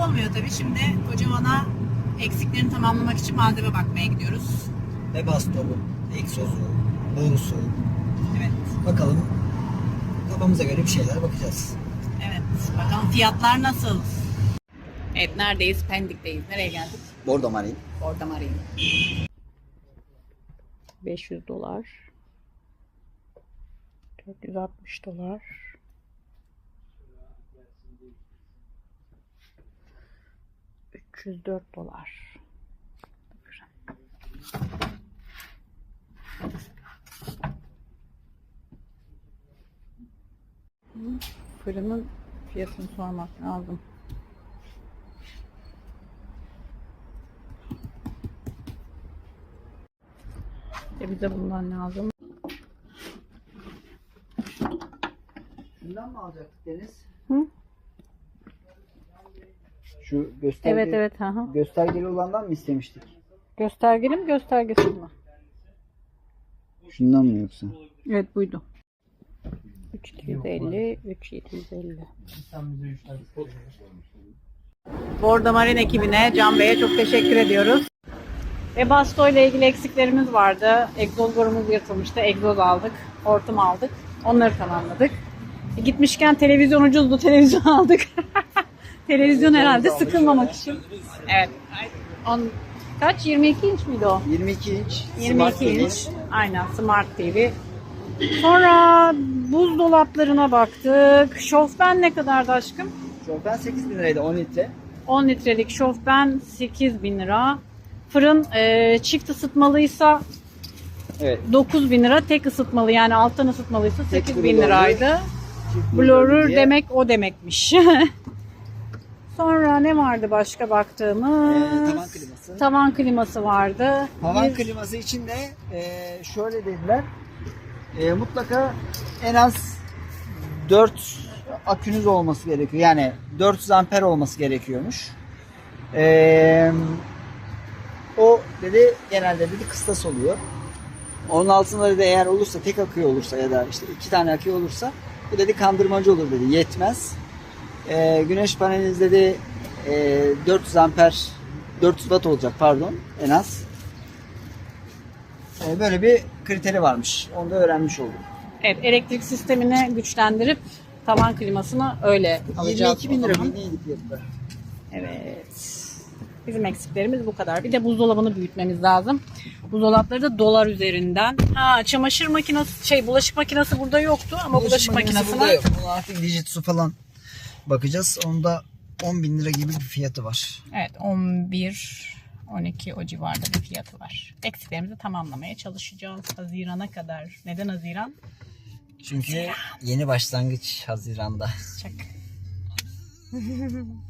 olmuyor tabii. Şimdi kocaman'a eksiklerini tamamlamak için malzeme bakmaya gidiyoruz. Ve bastonu, egzozu, borusu. Evet. Bakalım kafamıza göre bir şeyler bakacağız. Evet. Bakalım fiyatlar nasıl? Evet neredeyiz? Pendik'teyiz. Nereye geldik? Bordo Marine. Orada Marine. 500 dolar. 460 dolar. ...304 dolar. Fırının fiyatını sormak lazım. E bize bundan lazım. Bundan mı alacaktık Deniz? Hı? Şu gösterge, Evet evet. Hı. göstergeli olandan mı istemiştik? Göstergeli mi göstergesiz mi? Şundan mı yoksa? Evet buydu. 3250, 3750. Bordo Marine ekibine, Can Bey'e çok teşekkür ediyoruz. Ve Basto ile ilgili eksiklerimiz vardı. Egzoz borumuz yırtılmıştı. Egzoz aldık. Hortum aldık. Onları tamamladık. E, gitmişken televizyon ucuzdu. Televizyon aldık. Televizyon herhalde sıkılmamak için. Evet. On, kaç? 22 inç miydi o? 22 inç. 22 Smart inç. Aynen Smart TV. Sonra buzdolaplarına baktık. Şofben ne kadardı aşkım? Şofben 8 bin liraydı 10 litre. 10 litrelik şofben 8 bin lira. Fırın e, çift ısıtmalıysa Evet. 9 bin lira. Tek ısıtmalı yani alttan ısıtmalıysa Tek 8 bin blurur. liraydı. Blurur demek o demekmiş. Sonra ne vardı başka baktığımız? Ee, tavan kliması. Tavan kliması vardı. Havan Bir- kliması için de e, şöyle dediler. E, mutlaka en az 4 akünüz olması gerekiyor. Yani 400 amper olması gerekiyormuş. E, o dedi genelde dedi kıstas oluyor. Onun altında dedi eğer olursa tek akü olursa ya da işte iki tane akü olursa bu dedi kandırmacı olur dedi yetmez. E, güneş paneliniz dedi e, 400 amper 400 watt olacak pardon en az. E, böyle bir kriteri varmış. Onu da öğrenmiş oldum. Evet, elektrik sistemini güçlendirip tavan klimasını öyle alacağız. 22 bin lira neydi fiyatı? Evet. Bizim eksiklerimiz bu kadar. Bir de buzdolabını büyütmemiz lazım. Buzdolapları da dolar üzerinden. Ha çamaşır makinesi, şey bulaşık makinesi burada yoktu ama bulaşık, makinesine burada yok. Ona artık Dijitsu falan bakacağız. Onda 10 bin lira gibi bir fiyatı var. evet 11 12 o civarda bir fiyatı var. Eksiklerimizi tamamlamaya çalışacağız Haziran'a kadar. Neden Haziran? Çünkü yeni başlangıç Haziran'da. Çak.